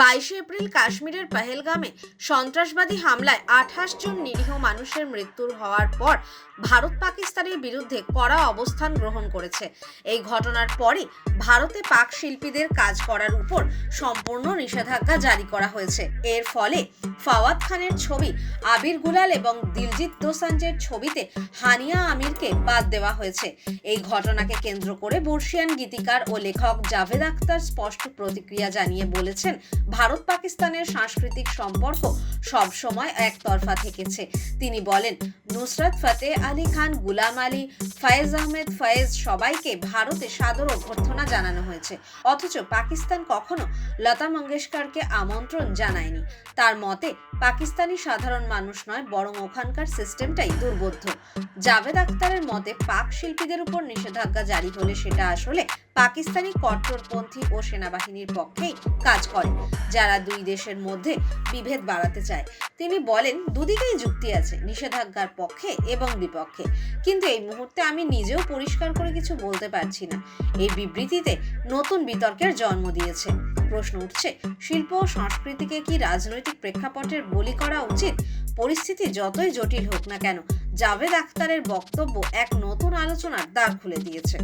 বাইশে এপ্রিল কাশ্মীরের পেহেলগামে সন্ত্রাসবাদী হামলায় আঠাশ জন নিরীহ মানুষের মৃত্যুর হওয়ার পর ভারত পাকিস্তানের বিরুদ্ধে কড়া অবস্থান গ্রহণ করেছে। এই ঘটনার পরই ভারতে পাক শিল্পীদের কাজ করার উপর সম্পূর্ণ নিষেধাজ্ঞা জারি করা হয়েছে। এর ফলে ফাওয়াদ খানের ছবি, আবির গুলাল এবং দিলজিৎ দোসাঞ্জের ছবিতে হানিয়া আমিরকে বাদ দেওয়া হয়েছে। এই ঘটনাকে কেন্দ্র করে বর্ষিয়ান গীতিকার ও লেখক জাভেদ আখতার স্পষ্ট প্রতিক্রিয়া জানিয়ে বলেছেন ভারত পাকিস্তানের সাংস্কৃতিক সম্পর্ক সব সময় একতরফা থেকেছে। তিনি বলেন, নুসরাত ফতে আলী খান, গুলাম আলী, ফয়েজ আহমেদ, ফয়েজ সবাইকে ভারতে সাদর অভ্যর্থনা জানানো হয়েছে। অথচ পাকিস্তান কখনো লতা মঙ্গেশকরকে আমন্ত্রণ জানায়নি। তার মতে, পাকিস্তানি সাধারণ মানুষ নয়, বরং ওখানকার সিস্টেমটাই দুর্বোধ্য। জাভেদ আখতারের মতে, পাক শিল্পীদের উপর নিষেধাজ্ঞা জারি হলে সেটা আসলে পাকিস্তানি কট্টরপন্থী ও সেনাবাহিনীর পক্ষেই কাজ করে, যারা দুই দেশের মধ্যে বিভেদ বাড়াতে চায় তিনি বলেন, দুদিকেই যুক্তি আছে, নিষেধাজ্ঞার পক্ষে এবং বিপক্ষে। কিন্তু এই মুহূর্তে আমি নিজেও পরিষ্কার করে কিছু বলতে পারছি না। এই বিবৃতিতে নতুন বিতর্কের জন্ম দিয়েছে। প্রশ্ন উঠছে, শিল্প ও সংস্কৃতিকে কি রাজনৈতিক প্রেক্ষাপটের বলি করা উচিত? পরিস্থিতি যতই জটিল হোক না কেন, জাভেদ আখতারের বক্তব্য এক নতুন আলোচনার দ্বার খুলে দিয়েছে।